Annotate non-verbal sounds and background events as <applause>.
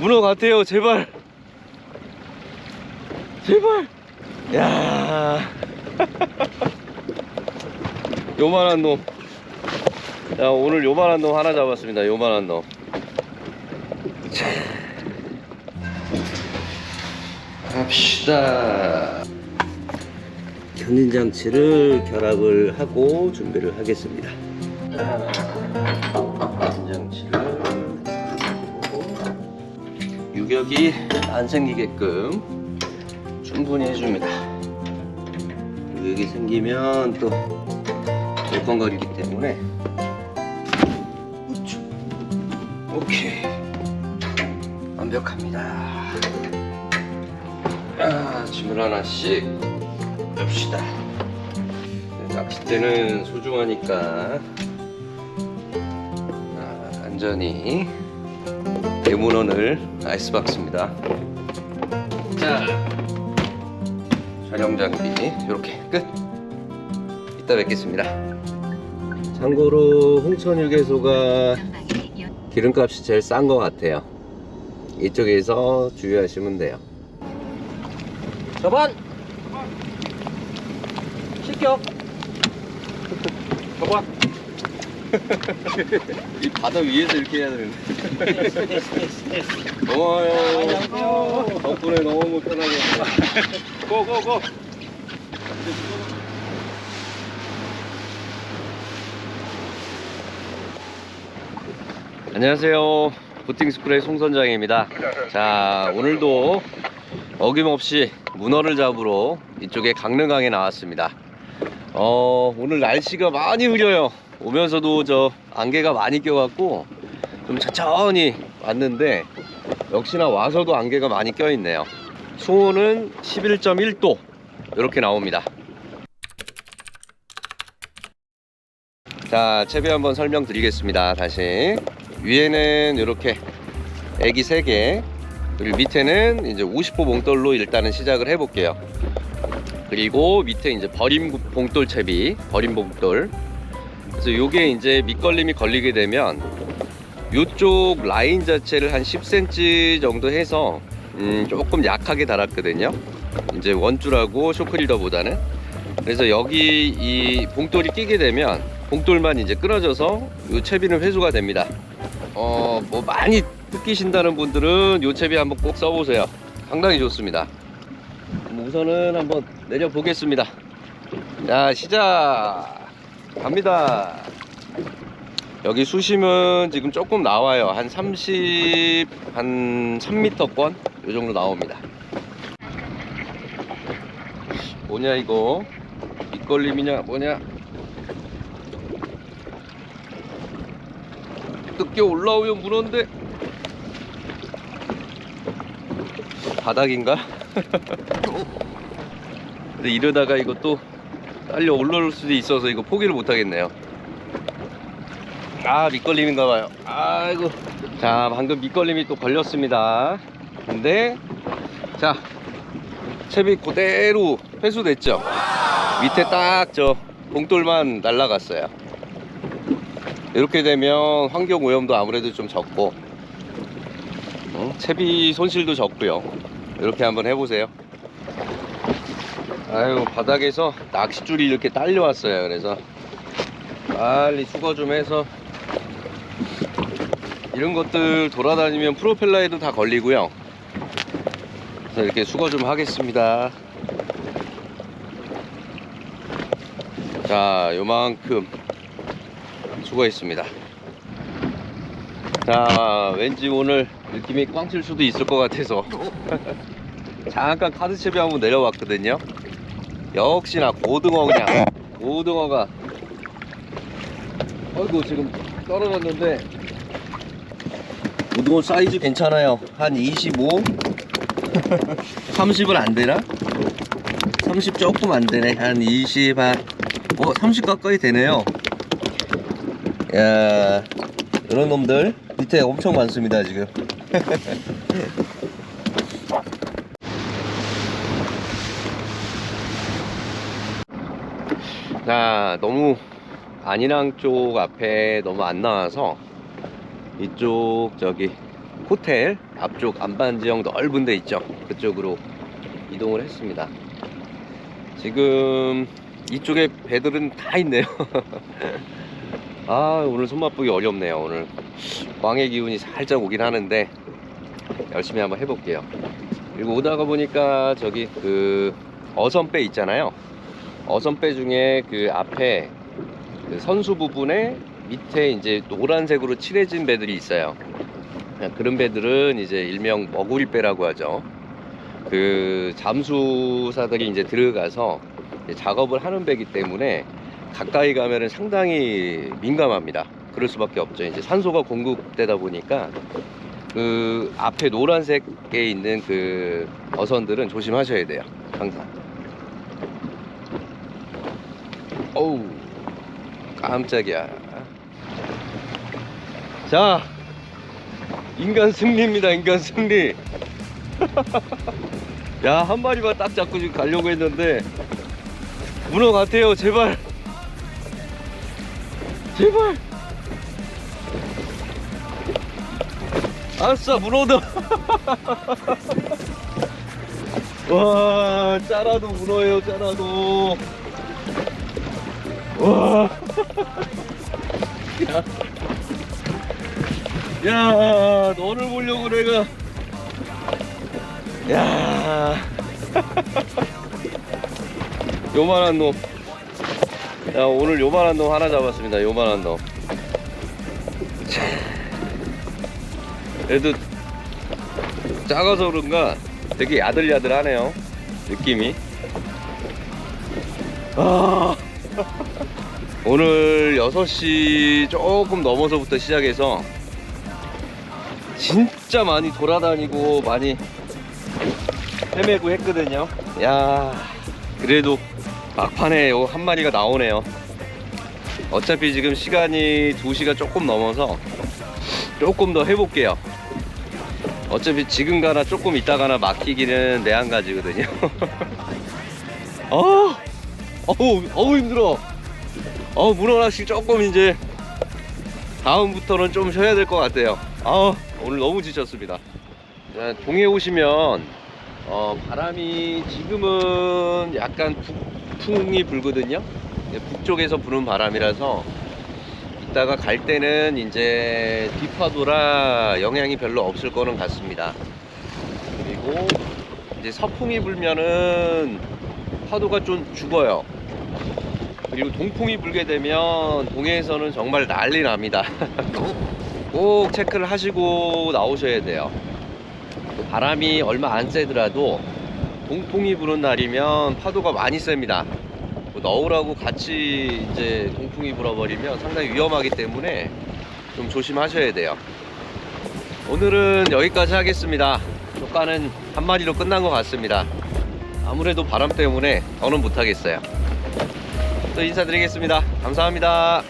문어 같아요 제발. 제발. 야. <laughs> 요만한 놈. 야, 오늘 요만한 놈 하나 잡았습니다 요만한 놈. 자. 갑시다. 견인 장치를 결합을 하고 준비를 하겠습니다 유격이 안 생기게끔 충분히 해줍니다. 유격이 생기면 또 물컹거리기 때문에. 오케이 완벽합니다. 아, 짐을 하나씩 뺍시다. 낚싯대는 소중하니까 아, 안전히 대문원을 아이스박스입니다. 자, 촬영 장비 이렇게 끝. 이따 뵙겠습니다. 참고로 홍천유계소가 기름값이 제일 싼 것 같아요. 이쪽에서 주의하시면 돼요. 저번 시켜. 저번. <laughs> 이 바다 위에서 이렇게 해야 되는데. <laughs> 고마워요. 덕분에 너무 편하게. 고고고. 안녕하세요. 부팅스쿨의 송선장입니다. 자, 오늘도 어김없이 문어를 잡으러 이쪽에 강릉강에 나왔습니다. 어, 오늘 날씨가 많이 흐려요. 오면서도 저 안개가 많이 껴갖고 좀 천천히 왔는데 역시나 와서도 안개가 많이 껴있네요. 수온은 11.1도 이렇게 나옵니다. 자, 채비 한번 설명드리겠습니다. 다시 위에는 이렇게 애기 3개 그리고 밑에는 이제 50호 봉돌로 일단은 시작을 해볼게요. 그리고 밑에 이제 버림 봉돌 채비, 버림 봉돌. 그래서 요게 이제 밑걸림이 걸리게 되면 요쪽 라인 자체를 한 10cm 정도 해서 음, 조금 약하게 달았거든요. 이제 원줄하고 쇼크릴더보다는. 그래서 여기 이 봉돌이 끼게 되면 봉돌만 이제 끊어져서 요 채비는 회수가 됩니다. 어, 뭐 많이 뜯기신다는 분들은 요 채비 한번 꼭 써보세요. 상당히 좋습니다. 뭐 우선은 한번 내려 보겠습니다. 자, 시작! 갑니다. 여기 수심은 지금 조금 나와요. 한 30, 한 3m권? 요 정도 나옵니다. 뭐냐, 이거? 밑걸림이냐, 뭐냐? 늦게 올라오면 문어인데 바닥인가? <laughs> 근데 이러다가 이것도 딸려 올라올 수도 있어서 이거 포기를 못 하겠네요. 아 밑걸림인가 봐요. 아이고. 자 방금 밑걸림이 또 걸렸습니다. 근데 자 채비 그대로 회수됐죠. 밑에 딱 저 봉돌만 날라갔어요. 이렇게 되면 환경 오염도 아무래도 좀 적고 어? 채비 손실도 적고요 이렇게 한번 해보세요 아유 바닥에서 낚싯줄이 이렇게 딸려왔어요 그래서. 빨리 수거 좀 해서. 이런 것들 돌아다니면 프로펠러에도 다 걸리고요. 그래서 이렇게 수거 좀 하겠습니다. 자 요만큼 수고했습니다. 자, 왠지 오늘 느낌이 꽝칠 수도 있을 것 같아서. <laughs> 잠깐 카드 채비 한번 내려왔거든요. 역시나 고등어 그냥 고등어가 어이구 지금 떨어졌는데 고등어 사이즈 괜찮아요. 한 25? 30은 <laughs> 안 되나? 30 조금 안 되네. 한 20, 한, 어, 30 가까이 되네요. 야 이런 놈들 밑에 엄청 많습니다 지금 <laughs> 자 너무 안인항 쪽 앞에 너무 안 나와서 이쪽 저기 호텔 앞쪽 안반지형 넓은 데 있죠. 그쪽으로 이동을 했습니다. 지금 이쪽에 배들은 다 있네요. <laughs> 아 오늘 손맛 보기 어렵네요. 오늘 광해 기운이 살짝 오긴 하는데 열심히 한번 해볼게요. 그리고 오다가 보니까 저기 그 어선배 있잖아요. 어선배 중에 그 앞에 그 선수 부분에 밑에 이제 노란색으로 칠해진 배들이 있어요. 그런 배들은 이제 일명 머구리배라고 하죠. 그 잠수사들이 이제 들어가서 이제 작업을 하는 배기 때문에 가까이 가면은 상당히 민감합니다. 그럴 수밖에 없죠. 이제 산소가 공급되다 보니까 그 앞에 노란색에 있는 그 어선들은 조심하셔야 돼요. 항상. 어우, 깜짝이야. 자, 인간 승리입니다. 인간 승리. <laughs> 야, 한 마리만 딱 잡고 지금 가려고 했는데 문어 같아요. 제발. 제발. 아싸, 문어다. <laughs> 와, 짜라도 문어예요. 짜라도. 와. 야. 야, 너를 보려고 내가. 야. <laughs> 요만한 놈. 야, 오늘 요만한 놈 하나 잡았습니다. 요만한 놈. 자. 얘도 작아서 그런가 되게 야들야들하네요. 느낌이. 아. <laughs> 오늘 6시 조금 넘어서부터 시작해서 진짜 많이 돌아다니고 많이 헤매고 했거든요. 야, 그래도 막판에 요 한 마리가 나오네요. 어차피 지금 시간이 2시가 조금 넘어서 조금 더 해볼게요. 어차피 지금 가나 조금 있다가나 막히기는 내한 가지거든요. 어, <laughs> 어우, 어우 힘들어. 어, 문어 낚시 조금 이제 다음부터는 좀 쉬어야 될 것 같아요. 아, 오늘 너무 지쳤습니다. 자, 동해 오시면 어, 바람이 지금은 약간 북풍이 불거든요. 네, 북쪽에서 부는 바람이라서 이따가 갈 때는 이제 뒷파도라 영향이 별로 없을 거는 같습니다. 그리고 이제 서풍이 불면은 파도가 좀 죽어요. 그리고 동풍이 불게 되면 동해에서는 정말 난리 납니다. <laughs> 꼭 체크를 하시고 나오셔야 돼요. 그 바람이 얼마 안 세더라도 동풍이 부는 날이면 파도가 많이 셉니다. 뭐 너울하고 같이 이제 동풍이 불어버리면 상당히 위험하기 때문에 좀 조심하셔야 돼요. 오늘은 여기까지 하겠습니다. 효과는 한 마리로 끝난 것 같습니다. 아무래도 바람 때문에 더는 못하겠어요. 또 인사드리겠습니다. 감사합니다.